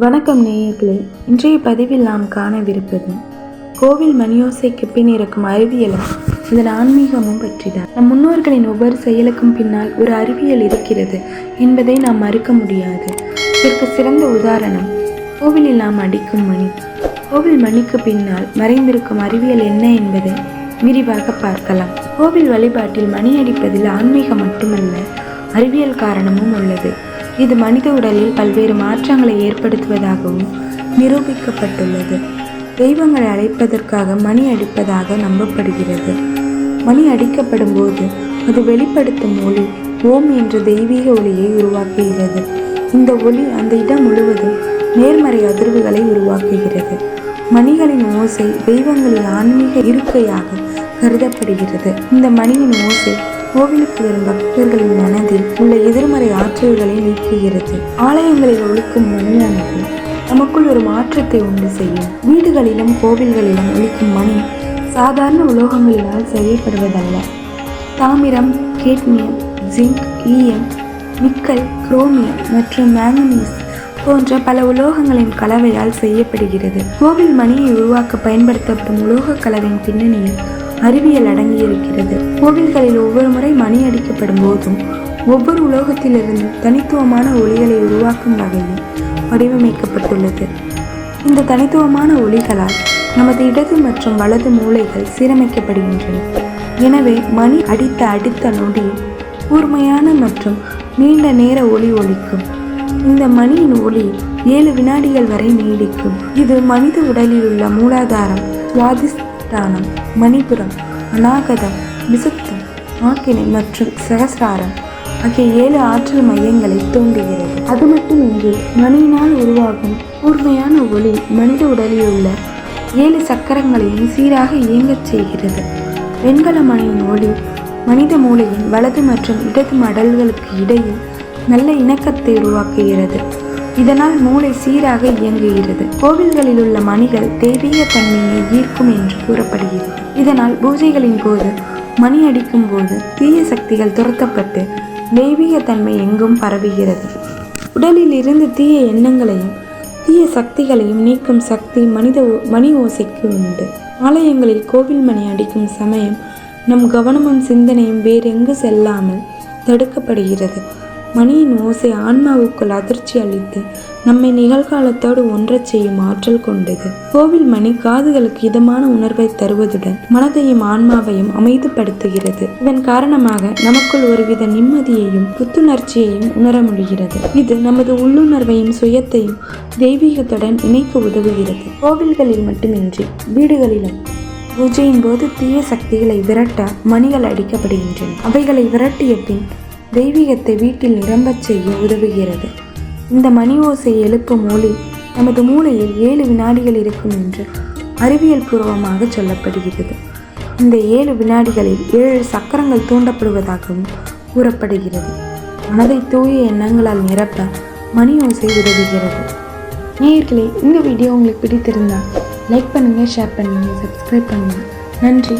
வணக்கம் நேயர்களே. இன்றைய பதிவில் நாம் காணவிருப்பது கோவில் மணியோசைக்கு பின் இருக்கும் அறிவியலும் இதன் ஆன்மீகமும் பற்றிதான். நம் முன்னோர்களின் ஒவ்வொரு செயலுக்கும் பின்னால் ஒரு அறிவியல் இருக்கிறது என்பதை நாம் மறுக்க முடியாது. இதற்கு சிறந்த உதாரணம் கோவிலில் நாம் அடிக்கும் மணி. கோவில் மணிக்கு பின்னால் மறைந்திருக்கும் அறிவியல் என்ன என்பதை விரிவாக பார்க்கலாம். கோவில் வழிபாட்டில் மணி அடிப்பதில் ஆன்மீகம் மட்டுமல்ல அறிவியல் காரணமும் உள்ளது. இது மனித உடலில் பல்வேறு மாற்றங்களை ஏற்படுத்துவதாகவும் நிரூபிக்கப்பட்டுள்ளது. தெய்வங்களை அழைப்பதற்காக மணி அடிப்பதாக நம்பப்படுகிறது. மணி அடிக்கப்படும் போது அது வெளிப்படுத்தும் ஒளி ஓம் என்ற தெய்வீக ஒளியை உருவாக்குகிறது. இந்த ஒளி அந்த இடம் முழுவதும் நேர்மறை அதிர்வுகளை உருவாக்குகிறது. மணிகளின் ஓசை தெய்வங்களின் ஆன்மீக இருக்கையாக கருதப்படுகிறது. இந்த மணியின் ஓசை கோவிலுக்கு வரும் பக்தர்களின் மனதில் உள்ள எதிர்மறை ஆற்றல்களை நீக்குகிறது. ஆலயங்களில் ஒழிக்கும் மணியானது நமக்குள் ஒரு மாற்றத்தை உண்டு செய்யும். வீடுகளிலும் கோவில்களிலும் ஒழிக்கும் மணி சாதாரண உலோகங்களினால் செய்யப்படுவதல்ல. தாமிரம் கேட்மியம் ஜிங்க் ஈயம் நிக்கல் குரோமியம் மற்றும் மேங்கனீஸ் போன்ற பல உலோகங்களின் கலவையால் செய்யப்படுகிறது. கோவில் மணியை உருவாக்க பயன்படுத்தப்படும் உலோக கலவையின் பின்னணியில் அறிவியல் அடங்கியிருக்கிறது. கோவில்களில் ஒவ்வொரு முறை மணி அடிக்கப்படும் போதும் ஒவ்வொரு உலோகத்திலிருந்து தனித்துவமான ஒளிகளை உருவாக்கும் வகையில் வடிவமைக்கப்பட்டுள்ளது. இந்த தனித்துவமான ஒளிகளால் நமது இடது மற்றும் வலது மூளைகள் சீரமைக்கப்படுகின்றன. எனவே மணி அடித்த அடித்த நொடி கூர்மையான மற்றும் நீண்ட நேர ஒளி ஒலிக்கும். இந்த மணியின் ஒளி ஏழு வினாடிகள் வரை நீடிக்கும். இது மனித உடலில் உள்ள மூலாதாரம் சுவாதிஷ்டானம் மணிபுரம் அநாகதம் விசுத்தம் ஆக்கினை மற்றும் சகசிராரம் ஆகிய ஏழு ஆற்றல் மையங்களை தூண்டுகிறது அது மட்டுமின்றி மணியினால் உருவாகும் கூர்மையான ஒளி மனித உடலில் உள்ள ஏழு சக்கரங்களையும் சீராக இயங்கச் செய்கிறது. வெண்கல மணியின் ஒளி மனித மூளையின் வலது மற்றும் இடது மடல்களுக்கு இடையில் நல்ல இணக்கத்தை உருவாக்குகிறது. இதனால் மூளை சீராக இயங்குகிறது. கோவில்களில் உள்ள மணிகள் தெய்வீக தன்மையை ஈர்க்கும் என்று கூறப்படுகிறது. இதனால் பூஜைகளின் போது மணி அடிக்கும் போது தீய சக்திகள் துரத்தப்பட்டு தெய்வீக தன்மை எங்கும் பரவுகிறது. உடலில் இருந்து தீய எண்ணங்களையும் தீய சக்திகளையும் நீக்கும் சக்தி மனித மணி ஓசைக்கு உண்டு. ஆலயங்களில் கோவில் மணி அடிக்கும் சமயம் நம் கவனமும் சிந்தனையும் வேறெங்கு செல்லாமல் தடுக்கப்படுகிறது. மணியின் ஓசை ஆன்மாவுக்குள் அதிர்ச்சி அளித்து நம்மை நிகழ்காலத்தோடு ஒன்றச் செய்யும் ஆற்றல் கொண்டது. கோவில் மணி காதுகளுக்கு இதமான உணர்வை தருவதுடன் மனதையும் ஆன்மாவையும் அமைதிப்படுத்துகிறது. இதன் காரணமாக நமக்குள் ஒருவித நிம்மதியையும் புத்துணர்ச்சியையும் உணர முடிகிறது. இது நமது உள்ளுணர்வையும் சுயத்தையும் தெய்வீகத்துடன் இணைக்க உதவுகிறது. கோவில்களில் மட்டுமின்றி வீடுகளிலும் பூஜையின் போது தீய சக்திகளை விரட்ட மணிகள் அடிக்கப்படுகின்றன. அவைகளை விரட்டிய பின் தெய்வீகத்தை வீட்டில் நிரம்பச் செய்ய உதவுகிறது. இந்த மணி ஓசை எழுப்பும் ஒளி நமது மூளையில் ஏழு வினாடிகள் இருக்கும் என்று அறிவியல் பூர்வமாக சொல்லப்படுகிறது. இந்த ஏழு வினாடிகளில் ஏழு சக்கரங்கள் தூண்டப்படுவதாகவும் கூறப்படுகிறது. மனதை தூய எண்ணங்களால் நிரப்ப மணி ஓசை உதவுகிறது. நேயர்களே இந்த வீடியோ உங்களுக்கு பிடித்திருந்தால் லைக் பண்ணுங்கள் ஷேர் பண்ணுங்கள் சப்ஸ்கிரைப் பண்ணுங்கள் நன்றி.